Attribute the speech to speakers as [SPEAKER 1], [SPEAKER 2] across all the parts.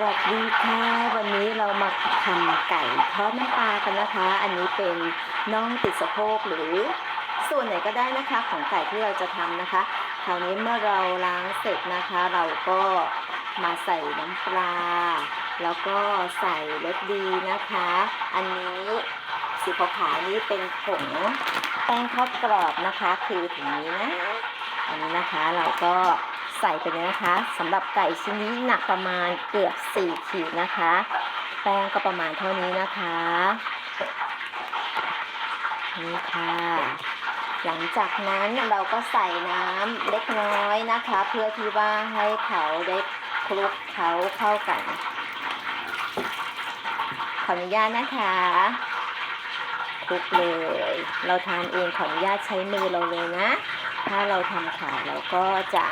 [SPEAKER 1] วัสดีค่ะ วันนี้เรามาทำไก่ทอดน้ำปลากันนะคะ อันนี้เป็นน่องติดสะโพกหรือส่วนไหนก็ได้นะคะของไก่ที่เราจะทำนะคะ คราวนี้เมื่อเราล้างเสร็จนะคะ เราก็มาใส่น้ำปลา แล้วก็ใส่รสดีนะคะ อันนี้สีขาวๆนี้เป็นผงแป้งทอดกรอบนะคะ คือถุงนี้นะ อันนี้นะคะเราก็ ใส่ไปเลยนะคะสำหรับไก่ชิ้นนี้หนักประมาณเกือบ 4 ขีดนะคะ แป้งก็ประมาณเท่านี้นะคะนี่ค่ะ หลังจากนั้นเราก็ใส่น้ำเล็กน้อยนะคะ เพื่อที่ว่าให้เขาได้คลุกเขาเข้ากันขออนุญาตนะคะคลุกเลย เราทานเองขออนุญาตใช้มือเราเลยนะ ถ้าเราทำขายเราก็จะ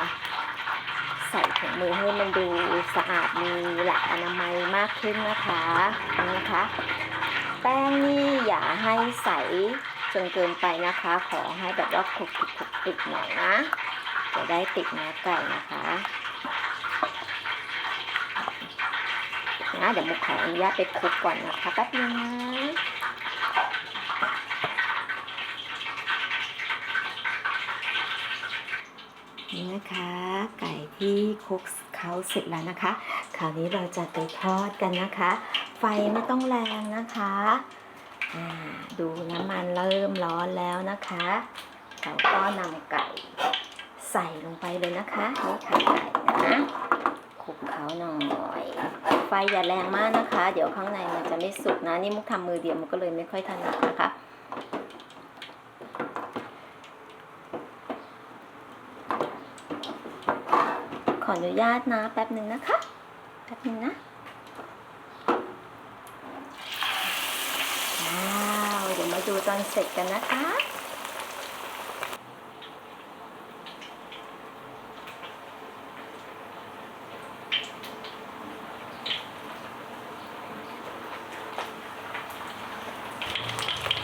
[SPEAKER 1] ใส่ถุงมือให้มันดูสะอาดมีหลักอนามัยมากขึ้นนะคะนะคะ แป้งนี่อย่าให้ใสจนเกินไปนะคะ ขอให้แบบว่าคลุกคลุกคลุกคลุกหน่อยนะ จะได้ติดเนื้อไก่นะคะนะเดี๋ยวมุกขออนุญาตไปคลุกก่อนนะคะแป๊บนึงนะ นะคะ ไก่ที่คลุกเขาเสร็จแล้วนะคะ คราวนี้เราจะไปทอดกันนะคะ ไฟไม่ต้องแรงนะคะดูน้ำมันเริ่มร้อนแล้วนะคะ เราก็นำไก่ใส่ลงไปเลยนะคะนี่ค่ะไก่นะคลุกเขาหน่อยไฟอย่าแรงมากนะคะ เดี๋ยวข้างในมันจะไม่สุกนะ นี่มุกทำมือเดียวมันก็เลยไม่ค่อยถนัดนะคะ ออนุญาตนะแป๊บหนึ่งนะคะ แป๊บหนึ่งนะว้าวเดี๋ยวมาดูตอนเสร็จกันนะคะ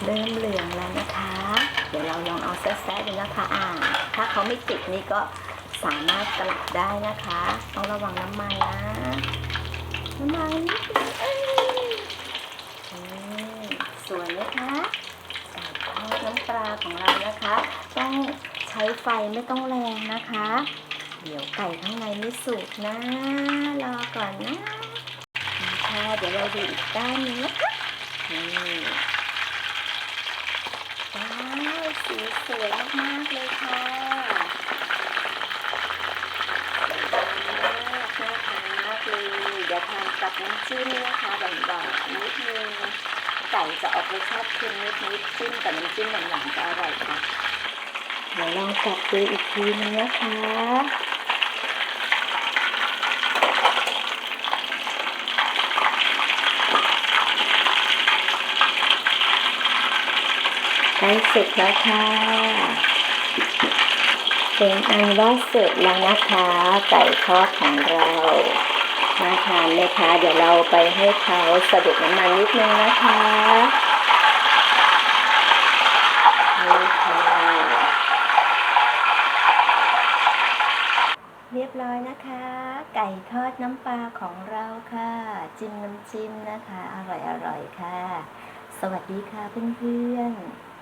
[SPEAKER 1] เริ่มเหลืองแล้วนะคะ เดี๋ยวเราลองเอาแซะๆดูนะคะ อ่า ถ้าเขาไม่ติดนี่ก็ สามารถกลับได้นะคะ ต้องระวังน้ำมันนะ น้ำมันนิดนึงเอ้ยอืมสวยไหมคะไก่ทอดน้ำปลาของเรานะคะ ต้องใช้ไฟไม่ต้องแรงนะคะ เดี๋ยวไก่ข้างในไม่สุกนะ รอก่อนนะนะคะเดี๋ยวเราดูอีกด้านนึงนะคะนี่ว้าวสีสวยมากๆเลยค่ะสวยมากน่าทานมากเลยเดี๋ยวทา นกับน้ำจิ้มนะคะหวานๆนิดนึงไก่จะออกรสชาติเค็มนิดๆจิ้มกับน้ำจิ้มหวานๆจะอร่อยค่ะเดี๋ยวลองกัดดูอีกทีนึงนะคะใกล้เสร็จแล้วค่ะเป็นอันว่าเสร็จแล้วนะคะไก่ทอดของเรา น่าทานไหมคะ เดี๋ยวเราไปให้เขาสะดุดน้ำมันนิดนึงนะคะนี่ค่ะเรียบร้อยนะคะ ไก่ทอดน้ำปลาของเราค่ะ จิ้มน้ำจิ้มนะคะ อร่อยๆค่ะ สวัสดีค่ะเพื่อนๆ